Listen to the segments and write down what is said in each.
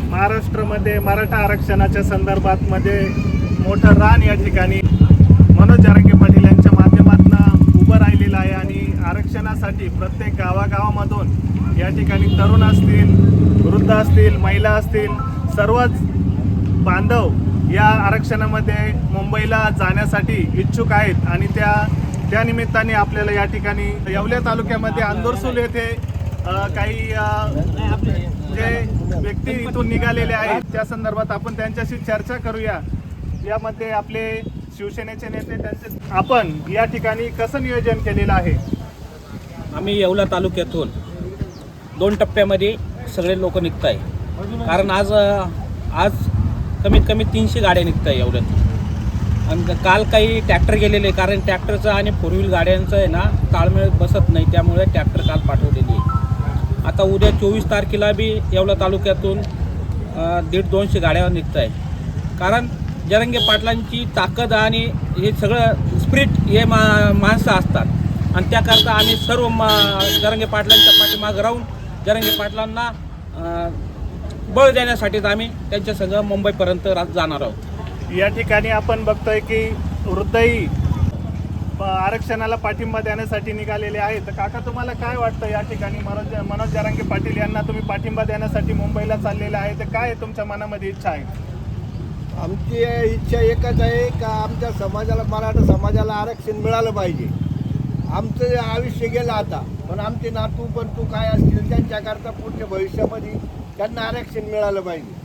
महाराष्ट्रामध्ये मराठा आरक्षणाच्या संदर्भात मध्ये मोठं रान या ठिकाणी मनोज जारंगे पाटील यांच्या माध्यमातून उभं राहिलेलं आहे आणि आरक्षणासाठी प्रत्येक गावागावामधून या ठिकाणी तरुण असतील वृद्ध असतील महिला असतील सर्वच बांधव या आरक्षणामध्ये मुंबईला जाण्यासाठी इच्छुक आहेत. आणि त्या त्यानिमित्ताने आपल्याला या ठिकाणी येवल्या तालुक्यामध्ये अंदुरसूल येथे काही जे व्यक्ती इथून निघालेले आहेत त्या संदर्भात आपण त्यांच्याशी चर्चा करूया. यामध्ये आपले शिवसेनेचे नेते त्यांचे आपण या ठिकाणी कसं नियोजन केलेलं आहे? आम्ही येवला तालुक्यातून दोन टप्प्यामध्ये सगळे लोक निघत आहे कारण आज आज कमीत कमी तीनशे गाड्या निघत आहे येवल्यातून. आणि काल काही ट्रॅक्टर गेलेले कारण ट्रॅक्टरचं आणि फोर व्हील गाड्यांचं आहे ना ताळमेळ बसत नाही त्यामुळे ट्रॅक्टर काल पाठवलेली. आहे आता उद्या चोवीस तारखेला बी येवला तालुक्यातून दीड दोनशे गाड्या निघत आहे कारण जरंगे पाटलांची ताकद आणि हे सगळं स्प्रिट हे मा माणसं असतात. आणि त्याकरता आम्ही सर्व मा जरंगे पाटलांच्या पाठीमागं राहून जरंगे पाटलांना बळ देण्यासाठीच आम्ही त्यांच्या संघ मुंबईपर्यंत जाणार आहोत. या ठिकाणी आपण बघतोय की वृद्धही आरक्षणाला पाठिंबा देण्यासाठी निघालेले आहेत. तर काका तुम्हाला काय वाटतं या ठिकाणी? मनोज मनोज जारांगे पाटील यांना तुम्ही पाठिंबा देण्यासाठी मुंबईला चाललेले आहे. तर काय तुमच्या मनामध्ये इच्छा आहे? आमची इच्छा एकच आहे का आमच्या समाजाला मराठा समाजाला आरक्षण मिळालं पाहिजे. आमचं आयुष्य गेलं आता पण आमचे नातू पण तू काय असतील त्यांच्याकरता पुढच्या भविष्यामध्ये त्यांना आरक्षण मिळालं पाहिजे.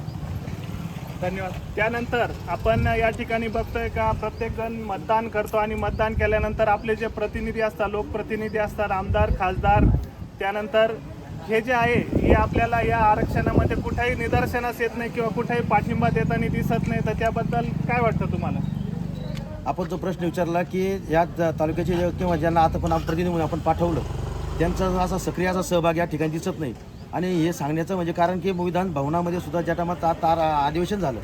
धन्यवाद. त्यानंतर आपण या ठिकाणी बघतोय का प्रत्येक जण मतदान करतो आणि मतदान केल्यानंतर आपले जे प्रतिनिधी असतात लोकप्रतिनिधी असतात आमदार खासदार त्यानंतर हे जे आहे हे आपल्याला या आरक्षणामध्ये कुठेही निदर्शनास येत नाही किंवा कुठेही पाठिंबा देताना दिसत नाही. तर त्याबद्दल काय वाटतं तुम्हाला? आपण जो प्रश्न विचारला की या ज- तालुक्याचे किंवा ज्यांना आता पण आपण प्रतिनिधी म्हणून आपण पाठवलं त्यांचा असा सक्रिय असा सहभाग या ठिकाणी दिसत नाही. आणि हे सांगण्याचं म्हणजे कारण की विधान भवनामध्ये सुद्धा ज्या टायमात ता- तार अधिवेशन झालं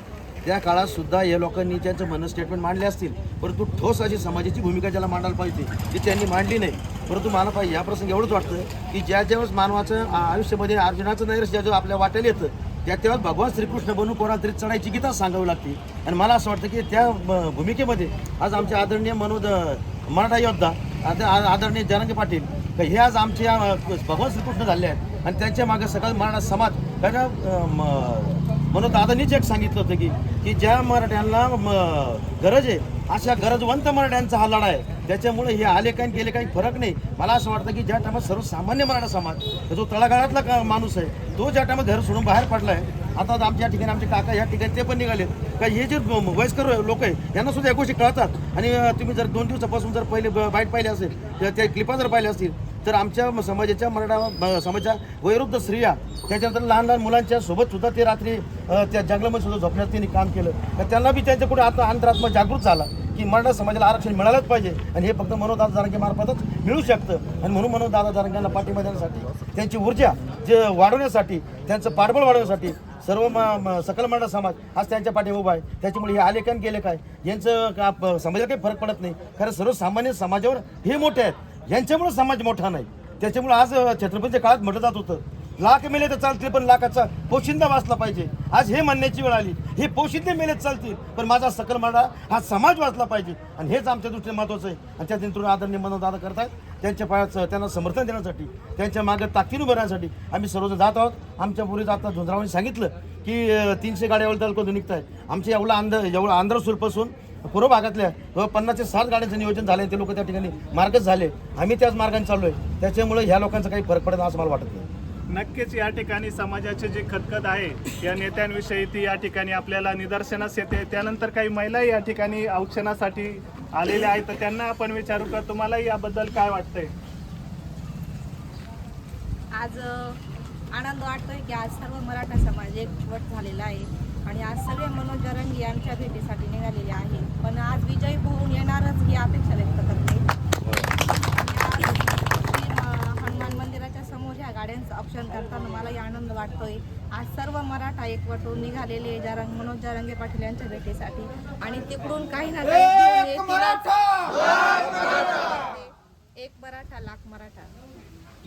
त्या काळात सुद्धा या लोकांनी त्यांचं मन स्टेटमेंट मांडले असतील. परंतु ठोस अशी समाजाची भूमिका ज्याला मांडायला पाहिजे ती त्यांनी मांडली नाही. परंतु मला पाहिजे या प्रसंगी एवढंच वाटतं की ज्या ज्यावेळेस मानवाचं आयुष्यामध्ये अर्जुनाचं नैरस ज्या जेव्हा आपल्या वाट्याला येतं त्या तेव्हा भगवान श्रीकृष्ण बनून कोणाला तरी चढायची गीता सांगावी लागते. आणि मला असं वाटतं की त्या भूमिकेमध्ये आज आमचे आदरणीय मनोद मराठा योद्धा आता आदरणीय जनांगे पाटील तर हे आज आमचे भगवान श्रीकृष्ण झाले आहेत. आणि त्यांच्या मागे सगळं मराठा समाज त्याच्या म- म्हणून दादानीच एक सांगितलं होतं की की ज्या मराठ्यांना म, गरज आहे अशा गरजवंत मराठ्यांचा हा लढा आहे. त्याच्यामुळे हे आले काही गेले काही फरक नाही. मला असं वाटतं की ज्या टायमात सर्वसामान्य मराठा समाज जो तळागाळातला का माणूस आहे तो ज्या टायमात घर सोडून बाहेर पडला आहे आता आमच्या ठिकाणी आमचे काका या ठिकाणी ते पण निघाले का हे जे वयस्कर लोक आहे यांना सुद्धा या गोष्टी कळतात. आणि तुम्ही जर दोन दिवसापासून जर पहिले बाईट पाहिले असेल तर त्या क्लिपा जर पाहिल्या असतील तर आमच्या समाजाच्या मराठा समाजाच्या वयोवृद्ध स्त्रिया त्याच्यानंतर लहान लहान मुलांच्या सोबत सुद्धा ते रात्री त्या जंगलामध्ये सुद्धा झोपण्यात त्यांनी काम केलं. तर त्यांना बी त्यांच्या कुठे आता अंतरात्मा जागृत झाला. की मराठा समाजाला आरक्षण मिळालंच पाहिजे. आणि हे फक्त मनोदादा जारंगे मार्फतच मिळू शकतं. आणि म्हणून मनोदादा जारंग्यांना पाठिंबा देण्यासाठी त्यांची ऊर्जा जे वाढवण्यासाठी त्यांचं पाठबळ वाढवण्यासाठी सर्व म सकल मराठा समाज आज त्यांच्या पाठी उभा आहे. त्याच्यामुळे हे आले काय गेले काय? यांचं का समाजाला काही फरक पडत नाही. कारण सर्वसामान्य समाजावर हे मोठे आहेत. यांच्यामुळे समाज मोठा नाही. त्याच्यामुळे आज छत्रपतीच्या काळात म्हटलं जात होतं लाख मेले तर चालतील पण लाखाचा पोशिंदा वाचला पाहिजे. आज हे म्हणण्याची वेळ आली. हे पोशिंदे मेले चालतील पण माझा सकल मराठा हा समाज वाचला पाहिजे. आणि हेच आमच्या दृष्टीने महत्त्वाचं आहे. आणि त्या दिंतून आदरणीय मनोदादा करतायत त्यांच्या पायाचं त्यांना समर्थन देण्यासाठी त्यांच्या मागे ताकदीने उभं राहण्यासाठी आम्ही सर्वजण जात आहोत. आमच्या पुढे जाता झुंजरावांनी सांगितलं की तीनशे गाड्या एवढं तालुक्यातून निघत आहेत? आमच्या एवढा आंध्र एवढं आंध्रसूरपासून पूर्व भागातल्या जवळ पन्नास ते सात गाड्यांचं नियोजन झालं ते लोक त्या ठिकाणी मार्गच झाले. आम्ही त्याच मार्गाने चाललो आहे त्याच्यामुळे ह्या लोकांचा काही फरक पडत असं मला वाटत नाही. नक्कीच या ठिकाणी समाजाचे जे खतखत आहे या नेत्यांविषयी ती या ठिकाणी आपल्याला निदर्शनास येते. त्यानंतर काही महिला या ठिकाणी औक्षणासाठी आलेल्या आहेत. तर त्यांना आपण विचारू का? तुम्हाला याबद्दल काय वाटतंय? आज आनंद वाटतोय की आज सर्व मराठा समाज एकवट झालेला आहे आणि आज सगळे मनोज यांच्या भेटीसाठी निघालेले आहे. पण आज विजय होऊन येणारच ही अपेक्षा व्यक्त करते आणि आज मी, अ, हनुमान मंदिराच्या समोर ह्या गाड्यांचं ऑप्शन करताना मलाही वाटतोय आज सर्व मराठा एकवट होऊन निघालेले जरंग मनोज जरंगे पाटील यांच्या भेटीसाठी. आणि तिकडून काही ना काही. एक मराठा! लाख मराठा!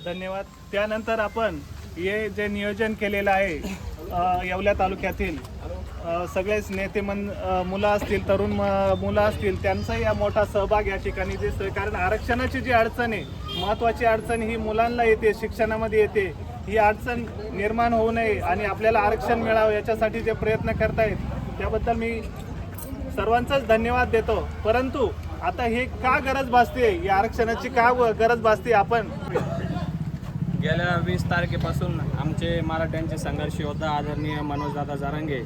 धन्यवाद. त्यानंतर आपण हे जे नियोजन केलेलं आहे येवल्या तालुक्यातील सगळेच नेते मन मुलं असतील तरुण म- मुलं असतील त्यांचाही या मोठा सहभाग या ठिकाणी दिसतोय. कारण आरक्षणाची जी अडचण आहे महत्त्वाची अडचण ही मुलांना येते शिक्षणामध्ये येते. ही अडचण निर्माण होऊ नये आणि आपल्याला आरक्षण मिळावं याच्यासाठी जे प्रयत्न करतायत त्याबद्दल मी सर्वांचाच धन्यवाद देतो. परंतु आता हे का गरज भासते या आरक्षणाची का व- गरज भासते आपण? गेल्या वीस तारखेपासून आमचे मराठ्यांचे संघर्ष योद्धा आदरणीय मनोजदादा जारंगे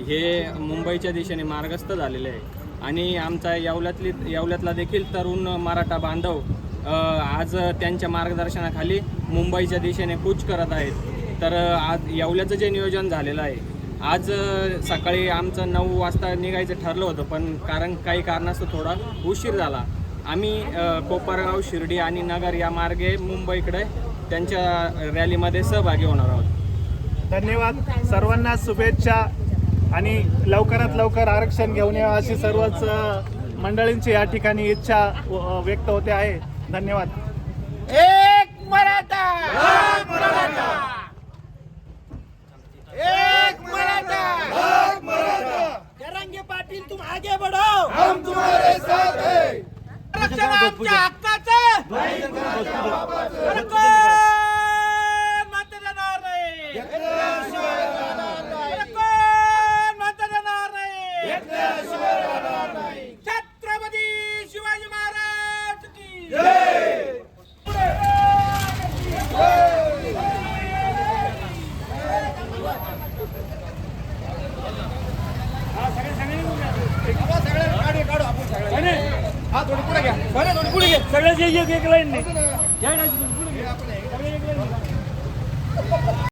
हे मुंबईच्या दिशेने मार्गस्थ झालेले आहे. आणि आमचा येवल्यातली येवल्यातला देखील तरुण मराठा बांधव आज त्यांच्या मार्गदर्शनाखाली मुंबईच्या दिशेने कूच करत आहेत. तर आज येवल्याचं जे नियोजन झालेलं आहे आज सकाळी आमचं नऊ वाजता निघायचं ठरलं होतं पण कारण काही कारणास्तव थोडा उशीर झाला. आम्ही कोपरगाव शिर्डी आणि नगर या मार्गे मुंबईकडे त्यांच्या रॅलीमध्ये सहभागी होणार आहोत. धन्यवाद. सर्वांना शुभेच्छा आणि लवकरात लवकर आरक्षण घेऊन यावं अशी सर्वच मंडळींची या ठिकाणी इच्छा व्यक्त होते आहे. धन्यवाद. एक मराठा. एक मराठा. एक मराठा. जरांगे पाटील तुम आगे बढ़ो. हम तुम्हारे साथ है. आरक्षण आमच्या हक्काचं. तर कोण मात्र देणार नाही. तर कोण मात्र देणार नाही. हा थोडी पुढे सगळ्याच एक लाईन